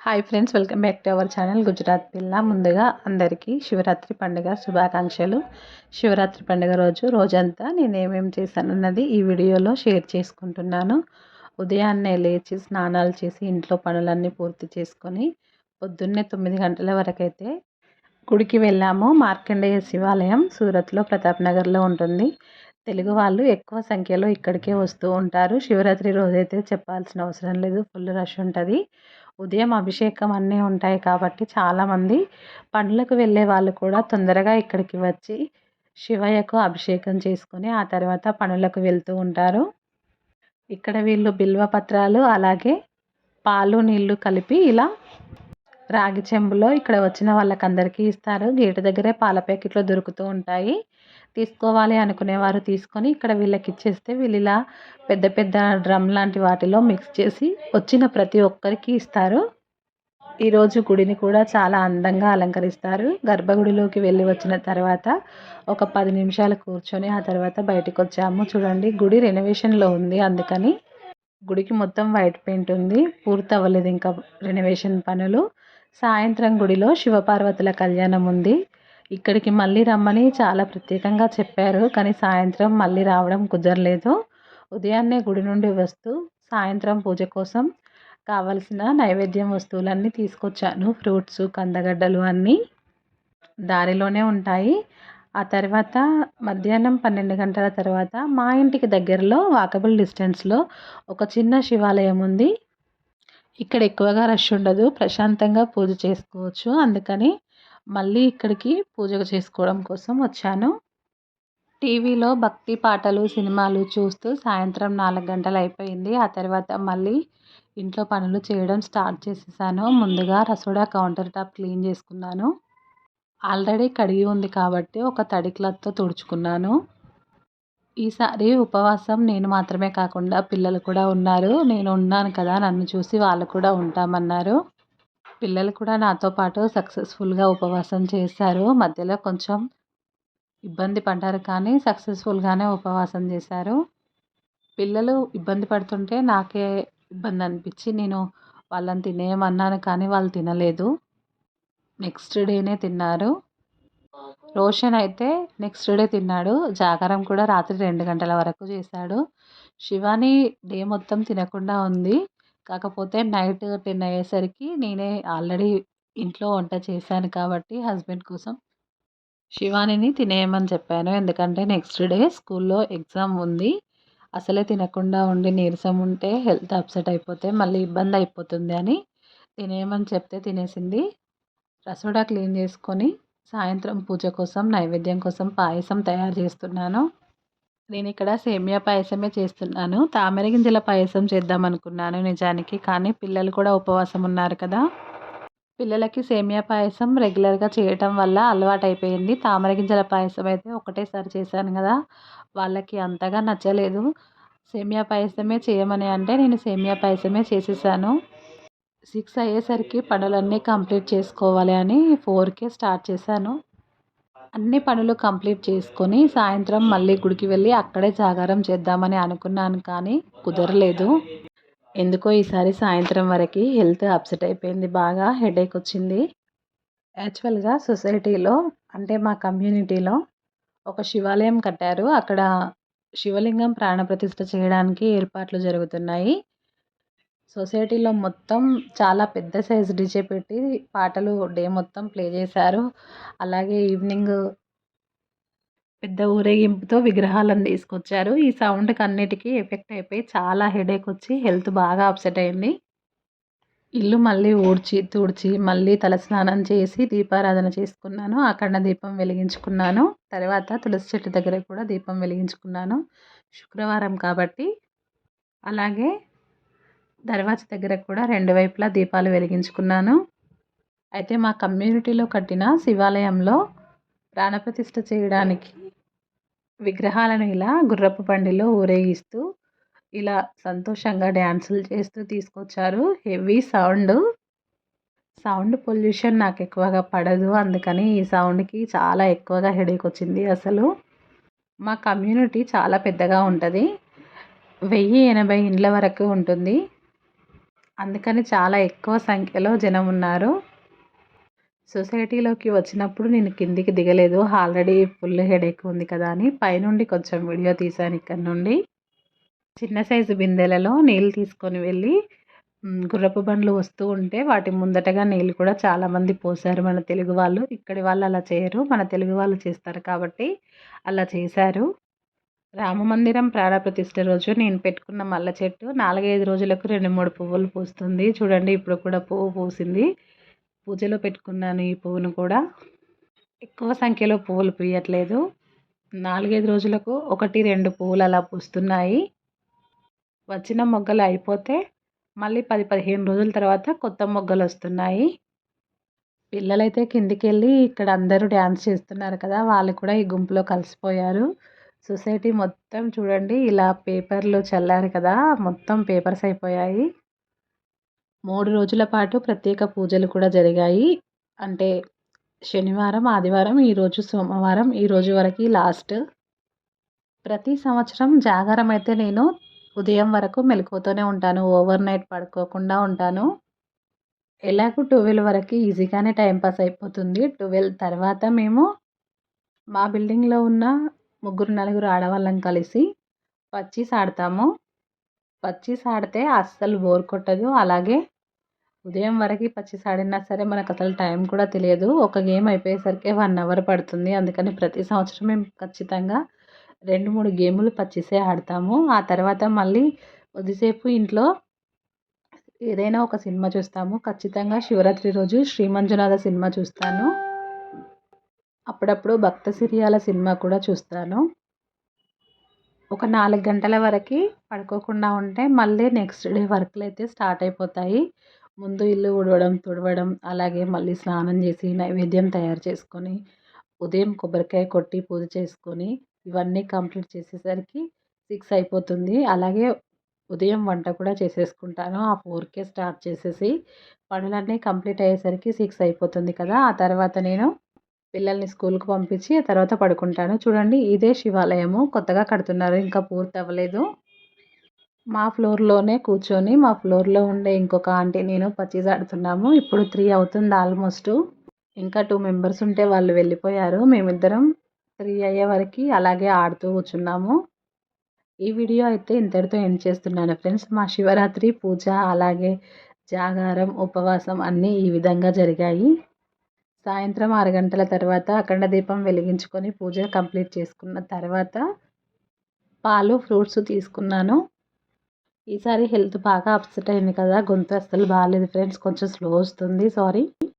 Hi friends welcome back to our channel Gujarat పిల్ల ముందుగా అందరికీ శివరాత్రి పండుగ శుభాకాంక్షలు. శివరాత్రి పండుగ రోజు రోజంతా నేను ఏమేమి చేశానన్నది ఈ వీడియోలో షేర్ చేసుకుంటున్నాను. ఉదయాన్నే లేచి స్నానాలు చేసి ఇంట్లో పనులన్నీ పూర్తి చేసుకొని పొద్దున్నే తొమ్మిది గంటల వరకైతే గుడికి వెళ్ళాము. మార్కండేయ శివాలయం సూరత్లో ప్రతాప్ నగర్లో ఉంటుంది. తెలుగు వాళ్ళు ఎక్కువ సంఖ్యలో ఇక్కడికే వస్తూ ఉంటారు. శివరాత్రి రోజైతే చెప్పాల్సిన అవసరం లేదు. ఫుల్ రష్ ఉంటుంది. ఉదయం అభిషేకం అన్నీ ఉంటాయి కాబట్టి చాలామంది పనులకు వెళ్ళే వాళ్ళు కూడా తొందరగా ఇక్కడికి వచ్చి శివయ్యకు అభిషేకం చేసుకొని ఆ తర్వాత పనులకు వెళ్తూ ఉంటారు. ఇక్కడ వీళ్ళు బిల్వ పత్రాలు అలాగే పాలు నీళ్ళు కలిపి ఇలా రాగి చెంబులో ఇక్కడ వచ్చిన వాళ్ళకందరికీ ఇస్తారు. గేటు దగ్గరే పాల ప్యాకెట్లు దొరుకుతూ ఉంటాయి. తీసుకోవాలి అనుకునేవారు తీసుకొని ఇక్కడ వీళ్ళకి ఇచ్చేస్తే వీళ్ళు ఇలా పెద్ద పెద్ద డ్రమ్ లాంటి వాటిలో మిక్స్ చేసి వచ్చిన ప్రతి ఒక్కరికి ఇస్తారు. ఈరోజు గుడిని కూడా చాలా అందంగా అలంకరిస్తారు. గర్భగుడిలోకి వెళ్ళి వచ్చిన తర్వాత ఒక పది నిమిషాలు కూర్చొని ఆ తర్వాత బయటకు వచ్చాము చూడండి గుడి రెనోవేషన్లో ఉంది అందుకని గుడికి మొత్తం వైట్ పెయింట్ ఉంది. పూర్తి అవ్వలేదు ఇంకా రెనోవేషన్ పనులు. సాయంత్రం గుడిలో శివపార్వతుల కళ్యాణం ఉంది. ఇక్కడికి మళ్ళీ రమ్మని చాలా ప్రత్యేకంగా చెప్పారు కానీ సాయంత్రం మళ్ళీ రావడం కుదరలేదు. ఉదయాన్నే గుడి నుండి వస్తూ సాయంత్రం పూజ కోసం కావలసిన నైవేద్యం వస్తువులన్నీ తీసుకొచ్చాను. ఫ్రూట్స్ కందగడ్డలు అన్నీ దారిలోనే ఉంటాయి. ఆ తర్వాత మధ్యాహ్నం పన్నెండు గంటల తర్వాత మా ఇంటికి దగ్గరలో వాకబుల్ డిస్టెన్స్లో ఒక చిన్న శివాలయం ఉంది. ఇక్కడ ఎక్కువగా రష్ ఉండదు ప్రశాంతంగా పూజ చేసుకోవచ్చు. అందుకని మళ్ళీ ఇక్కడికి పూజ చేసుకోవడం కోసం వచ్చాను. టీవీలో భక్తి పాటలు సినిమాలు చూస్తూ సాయంత్రం నాలుగు గంటలు అయిపోయింది. ఆ తర్వాత మళ్ళీ ఇంట్లో పనులు చేయడం స్టార్ట్ చేసేసాను. ముందుగా రసోడా కౌంటర్ టాప్ క్లీన్ చేసుకున్నాను. ఆల్రెడీ కడిగి ఉంది కాబట్టి ఒక తడి క్లాత్తో తుడుచుకున్నాను. ఈసారి ఉపవాసం నేను మాత్రమే కాకుండా పిల్లలు కూడా ఉన్నారు. నేను ఉన్నాను కదా నన్ను చూసి వాళ్ళు కూడా ఉంటామన్నారు. పిల్లలు కూడా నాతో పాటు సక్సెస్ఫుల్గా ఉపవాసం చేశారు. మధ్యలో కొంచెం ఇబ్బంది పడ్డారు కానీ సక్సెస్ఫుల్గానే ఉపవాసం చేశారు. పిల్లలు ఇబ్బంది పడుతుంటే నాకే ఇబ్బంది అనిపించి నేను వాళ్ళని తినేయమన్నాను కానీ వాళ్ళు తినలేదు. నెక్స్ట్ డేనే తిన్నారు. రోషన్ అయితే నెక్స్ట్ డే తిన్నాడు. జాగారం కూడా రాత్రి రెండు గంటల వరకు చేశాడు. శివాని డే మొత్తం తినకుండా ఉంది. కాకపోతే నైట్ టెన్ అయ్యేసరికి నేనే ఆల్రెడీ ఇంట్లో వంట చేశాను కాబట్టి హస్బెండ్ కోసం శివానిని తినేయమని చెప్పాను. ఎందుకంటే నెక్స్ట్ డే స్కూల్లో ఎగ్జామ్ ఉంది. అసలే తినకుండా ఉండి నీరసం ఉంటే హెల్త్ అప్సెట్ అయిపోతే మళ్ళీ ఇబ్బంది అయిపోతుంది అని తినేయమని చెప్తే తినేసింది. రసోడా క్లీన్ చేసుకొని సాయంత్రం పూజ కోసం నైవేద్యం కోసం పాయసం తయారు చేస్తున్నాను. నేను ఇక్కడ సేమియా పాయసమే చేస్తున్నాను. తామర గింజల పాయసం చేద్దాం అనుకున్నాను నిజానికి కానీ పిల్లలు కూడా ఉపవాసం ఉన్నారు కదా. పిల్లలకి సేమియా పాయసం రెగ్యులర్గా చేయటం వల్ల అలవాటైపోయింది. తామర గింజల పాయసం అయితే ఒకటేసారి చేశాను కదా. వాళ్ళకి అంతగా నచ్చలేదు. సేమియా పాయసమే చేయమని అంటే నేను సేమియా పాయసమే చేసేసాను. సిక్స్ అయ్యేసరికి పనులన్నీ కంప్లీట్ చేసుకోవాలి అని ఫోర్కే స్టార్ట్ చేశాను. అన్ని పనులు కంప్లీట్ చేసుకొని సాయంత్రం మళ్ళీ గుడికి వెళ్ళి అక్కడే జాగారం చేద్దామని అనుకున్నాను కానీ కుదరలేదు. ఎందుకో ఈసారి సాయంత్రం వరకు హెల్త్ అప్సెట్ అయిపోయింది బాగా హెడేక్ వచ్చింది. యాక్చువల్గా సొసైటీలో అంటే మా కమ్యూనిటీలో ఒక శివాలయం కట్టారు. అక్కడ శివలింగం ప్రాణప్రతిష్ఠ చేయడానికి ఏర్పాట్లు జరుగుతున్నాయి. సొసైటీలో మొత్తం చాలా పెద్ద సైజు డీజే పెట్టి పాటలు డే మొత్తం ప్లే చేశారు. అలాగే ఈవినింగ్ పెద్ద ఊరేగింపుతో విగ్రహాలను తీసుకొచ్చారు. ఈ సౌండ్కి అన్నిటికీ ఎఫెక్ట్ అయిపోయి చాలా హెడేక్ వచ్చి హెల్త్ బాగా అప్సెట్ అయింది. ఇల్లు మళ్ళీ ఊడ్చి తుడిచి మళ్ళీ తలస్నానం చేసి దీపారాధన చేసుకున్నాను. అక్కడ దీపం వెలిగించుకున్నాను. తర్వాత తులసి చెట్టు దగ్గర కూడా దీపం వెలిగించుకున్నాను. శుక్రవారం కాబట్టి. అలాగే దర్వాజ దగ్గర కూడా రెండు వైపులా దీపాలు వెలిగించుకున్నాను. అయితే మా కమ్యూనిటీలో కట్టిన శివాలయంలో ప్రాణప్రతిష్ఠ చేయడానికి విగ్రహాలను ఇలా గుర్రపు బండిలో ఊరేగిస్తూ ఇలా సంతోషంగా డ్యాన్సులు చేస్తూ తీసుకొచ్చారు. Heavy sound. సౌండ్ పొల్యూషన్ నాకు ఎక్కువగా పడదు. అందుకని ఈ సౌండ్కి చాలా ఎక్కువగా హెడేక్ వచ్చింది అసలు. మా కమ్యూనిటీ చాలా పెద్దగా ఉంటుంది. వెయ్యి ఎనభై ఇండ్ల వరకు ఉంటుంది. అందుకని చాలా ఎక్కువ సంఖ్యలో జనం ఉన్నారు. సొసైటీలోకి వచ్చినప్పుడు నేను కిందికి దిగలేదు. ఆల్రెడీ ఫుల్ హెడేక్ ఉంది కదా అని పైనుండి కొంచెం వీడియో తీశాను ఇక్కడ నుండి. చిన్న సైజు బిందెలలో నీళ్ళు తీసుకొని వెళ్ళి గుర్రపు బండ్లు వస్తూ ఉంటే వాటి ముందటగా నీళ్ళు కూడా చాలామంది పోసారు మన తెలుగు వాళ్ళు. ఇక్కడి వాళ్ళు అలా చేయరు. మన తెలుగు వాళ్ళు చేస్తారు కాబట్టి అలా చేశారు. రామమందిరం ప్రాణప్రతిష్ఠ రోజు నేను పెట్టుకున్న మల్ల చెట్టు నాలుగైదు రోజులకు రెండు మూడు పువ్వులు పూస్తుంది. చూడండి ఇప్పుడు కూడా పువ్వు పూసింది. పూజలో పెట్టుకున్నాను ఈ పువ్వును కూడా. ఎక్కువ సంఖ్యలో పువ్వులు పూయట్లేదు. నాలుగైదు రోజులకు ఒకటి రెండు పువ్వులు అలా పూస్తున్నాయి. వచ్చిన మొగ్గలు అయిపోతే మళ్ళీ పది పదిహేను రోజుల తర్వాత కొత్త మొగ్గలు వస్తున్నాయి. పిల్లలైతే కిందికి వెళ్ళి ఇక్కడ అందరూ డ్యాన్స్ చేస్తున్నారు కదా వాళ్ళు కూడా ఈ గుంపులో కలిసిపోయారు. సొసైటీ మొత్తం చూడండి ఇలా పేపర్లు చల్లారు కదా మొత్తం పేపర్స్ అయిపోయాయి. మూడు రోజుల పాటు ప్రత్యేక పూజలు కూడా జరిగాయి. అంటే శనివారం ఆదివారం ఈరోజు సోమవారం ఈ రోజు వరకు లాస్ట్. ప్రతి సంవత్సరం జాగారం అయితే నేను ఉదయం వరకు మెలకువతోనే ఉంటాను. ఓవర్ నైట్ పడుకోకుండా ఉంటాను. ఎలాగో ట్వెల్వ్ వరకు ఈజీగానే టైంపాస్ అయిపోతుంది. ట్వెల్వ్ తర్వాత మేము మా బిల్డింగ్లో ఉన్న ముగ్గురు నలుగురు ఆడవాళ్ళం కలిసి పచ్చీస్ ఆడతాము. పచ్చీస్ ఆడితే అస్సలు బోర్ కొట్టదు. అలాగే ఉదయం వరకు పచ్చీస్ ఆడినా సరే మనకు అసలు టైం కూడా తెలియదు. ఒక గేమ్ అయిపోయేసరికి వన్ అవర్ పడుతుంది. అందుకని ప్రతి సంవత్సరం మేము ఖచ్చితంగా రెండు మూడు గేములు పచ్చీసే ఆడతాము. ఆ తర్వాత మళ్ళీ కొద్దిసేపు ఇంట్లో ఏదైనా ఒక సినిమా చూస్తాము. ఖచ్చితంగా శివరాత్రి రోజు శ్రీమంజునాథ సినిమా చూస్తాను. అప్పుడప్పుడు భక్త సిరియాల సినిమా కూడా చూస్తాను. ఒక నాలుగు గంటల వరకు పడుకోకుండా ఉంటే మళ్ళీ నెక్స్ట్ డే వర్క్లు అయితే స్టార్ట్ అయిపోతాయి. ముందు ఇల్లు ఉడవడం తుడవడం అలాగే మళ్ళీ స్నానం చేసి నైవేద్యం తయారు చేసుకొని ఉదయం కొబ్బరికాయ కొట్టి పూజ చేసుకొని ఇవన్నీ కంప్లీట్ చేసేసరికి సిక్స్ అయిపోతుంది. అలాగే ఉదయం వంట కూడా చేసేసుకుంటాను. ఆ ఫోర్కే స్టార్ట్ చేసేసి పనులన్నీ కంప్లీట్ అయ్యేసరికి సిక్స్ అయిపోతుంది కదా ఆ తర్వాత నేను పిల్లల్ని స్కూల్కి పంపించి తర్వాత పడుకుంటాను. చూడండి ఇదే శివాలయము. కొత్తగా కడుతున్నారు ఇంకా పూర్తి అవ్వలేదు మా ఫ్లోర్లోనే కూర్చొని మా ఫ్లోర్లో ఉండే ఇంకొక ఆంటీ నేను పచ్చీస్ ఆడుతున్నాము. ఇప్పుడు త్రీ అవుతుంది ఆల్మోస్ట్. ఇంకా టూ మెంబర్స్ ఉంటే వాళ్ళు వెళ్ళిపోయారు. మేమిద్దరం త్రీ అయ్యే వరకు అలాగే ఆడుతూ కూర్చున్నాము. ఈ వీడియో అయితే ఇంతటితో ఎండ్ చేస్తున్నాను ఫ్రెండ్స్. మా శివరాత్రి పూజ అలాగే జాగారం ఉపవాసం అన్నీ ఈ విధంగా జరిగాయి. సాయంత్రం ఆరు గంటల తర్వాత అఖండ దీపం వెలిగించుకొని పూజ కంప్లీట్ చేసుకున్న తర్వాత పాలు ఫ్రూట్స్ తీసుకున్నాను. ఈసారి హెల్త్ బాగా అప్సెట్ అయింది కదా గొంతు అస్సలు బాగాలేదు ఫ్రెండ్స్ కొంచెం స్లో వస్తుంది సారీ.